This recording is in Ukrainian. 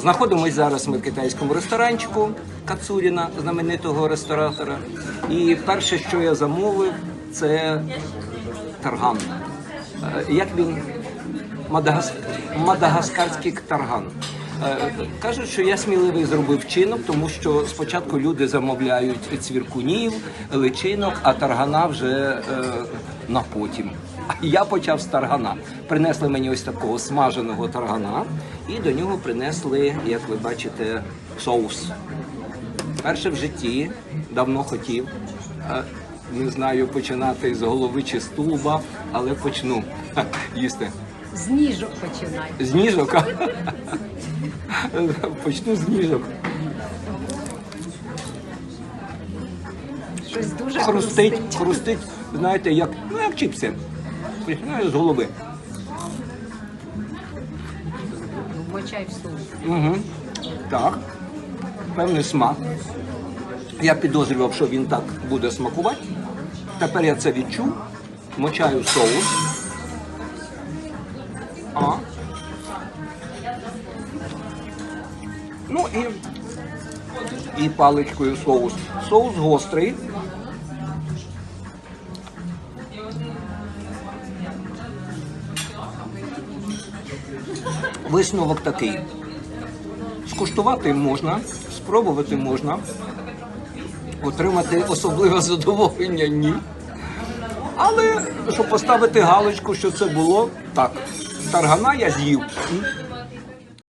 Знаходимось зараз ми в китайському ресторанчику Кацуріна, знаменитого ресторатора. І перше, що я замовив, це тарган. Е, Як він? Мадагас... Мадагаскарський тарган. Е, Кажуть, що я сміливий зробив вчинок, тому що спочатку люди замовляють цвіркунів, личинок, а таргана вже е, на потім. А я почав з таргана. Принесли мені ось такого смаженого таргана, і до нього принесли, як ви бачите, соус. Перше в житті давно хотів. е, Не знаю, починати з голови чи з тулуба, але почну їсти. З ніжок починай. З ніжок. Почну з ніжок. Щось дуже Хрустить, хрустить. хрустить, знаєте, як, ну, як чіпси. Починаю з голови. Вмочай в суп. Угу. Так. Певний смак. Я підозрював, що він так буде смакувати. Тепер я це відчув. Мочаю соус. А. Ну і, і паличкою соус. Соус гострий. Висновок такий. Скуштувати можна, спробувати можна, отримати особливе задоволення ні. Але щоб поставити галочку, що це було, так. Таргана я з'їв.